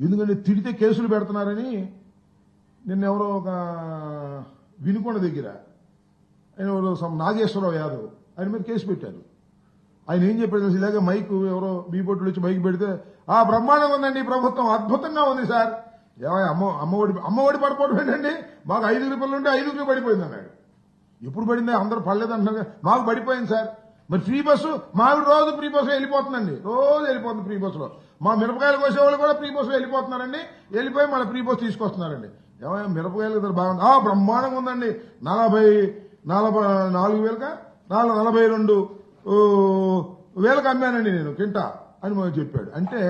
ఎందుకంటే తిడితే కేసులు పెడుతున్నారని నిన్న ఎవరో ఒక వినుకొండ దగ్గర ఆయన ఎవరో నాగేశ్వరరావు యాదవ్ ఆయన మీద కేసు పెట్టారు. ఆయన ఏం చెప్పాడు తెలుసా? ఇలాగే మైక్ ఎవరో బీబొట్టులు వచ్చి మైక్ పెడితే ఆ బ్రహ్మాండంగా ఉందండి ప్రభుత్వం అద్భుతంగా ఉంది సార్. ఏమై అమ్మ అమ్మఒడి అమ్మఒడి పడిపోవడం ఏంటండి? మాకు ఐదుగురు పిల్లలు ఉంటే ఐదుగురు పడిపోయింది అన్నాడు. ఎప్పుడు పడింది? అందరూ పడలేదు అంటున్నారు మాకు పడిపోయింది సార్. మరి ఫ్రీ బస్సు మామిడి రోజు ఫ్రీ బస్సు వెళ్ళిపోతుందండి. రోజు వెళ్ళిపోతుంది ఫ్రీ బస్సులో. మా మిరపకాయలు కోసేవాళ్ళు కూడా ఫ్రీ బస్సులో వెళ్ళిపోతున్నారండి. వెళ్ళిపోయి మళ్ళీ ఫ్రీ బస్సు తీసుకొస్తున్నారండి. ఏమైనా మిరపకాయలు ఇద్దరు బాగుంది. ఆ బ్రహ్మాండంగా ఉందండి. నలభై నలభై నాలుగు వేలుగా నాలుగు నలభై రెండు వేలకు అమ్మానండి నేను కింటా అని చెప్పాడు. అంటే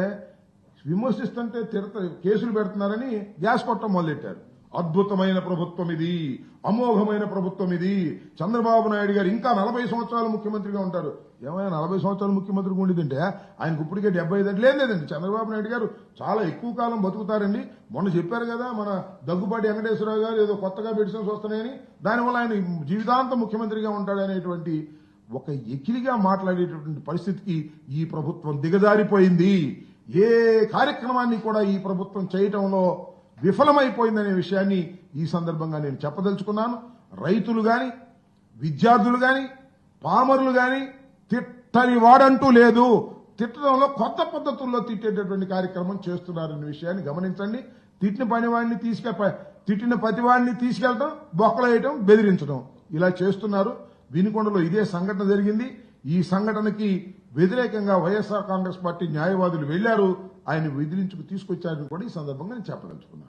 విమర్శిస్తుంటే తిడత కేసులు పెడుతున్నారని గ్యాస్ కొట్టడం మొదలెట్టారు. అద్భుతమైన ప్రభుత్వం ఇది అమోఘమైన ప్రభుత్వం ఇది. చంద్రబాబు నాయుడు గారు ఇంకా నలభై సంవత్సరాలు ముఖ్యమంత్రిగా ఉంటారు. ఏమైనా నలభై సంవత్సరాలు ముఖ్యమంత్రిగా ఉండిదంటే ఆయనకు ఇప్పటికే డెబ్బై ఐదు లేదు లేదండి. చంద్రబాబు నాయుడు గారు చాలా ఎక్కువ కాలం బతుకుతారండి. మొన్న చెప్పారు కదా మన దగ్గుబాటి వెంకటేశ్వరరావు గారు ఏదో కొత్తగా మెడిసిన్స్ వస్తున్నాయని. దానివల్ల ఆయన జీవితాంతం ముఖ్యమంత్రిగా ఉంటాడనేటువంటి ఒక ఎకిలిగా మాట్లాడేటటువంటి పరిస్థితికి ఈ ప్రభుత్వం దిగజారిపోయింది. ఏ కార్యక్రమాన్ని కూడా ఈ ప్రభుత్వం చేయటంలో విఫలమైపోయిందనే విషయాన్ని ఈ సందర్భంగా నేను చెప్పదలుచుకున్నాను. రైతులు గాని విద్యార్థులు గాని పామరులు గాని తిట్టని వాడంటూ లేదు. తిట్టడంలో కొత్త పద్ధతుల్లో తిట్టేటటువంటి కార్యక్రమం చేస్తున్నారనే విషయాన్ని గమనించండి. తిట్టిన పనివాడిని తీసుకె తిట్టిన ప్రతివాడిని బొక్కలు బొక్కలేయటం బెదిరించడం ఇలా చేస్తున్నారు. వినుకొండలో ఇదే సంఘటన జరిగింది. ఈ సంఘటనకి వ్యతిరేకంగా వైఎస్ఆర్ కాంగ్రెస్ పార్టీ న్యాయవాదులు వెళ్ళారు ఆయన విదిలించుకు తీసుకొచ్చారని కూడా ఈ సందర్భంగా నేను చెప్పదలుచుకున్నాను.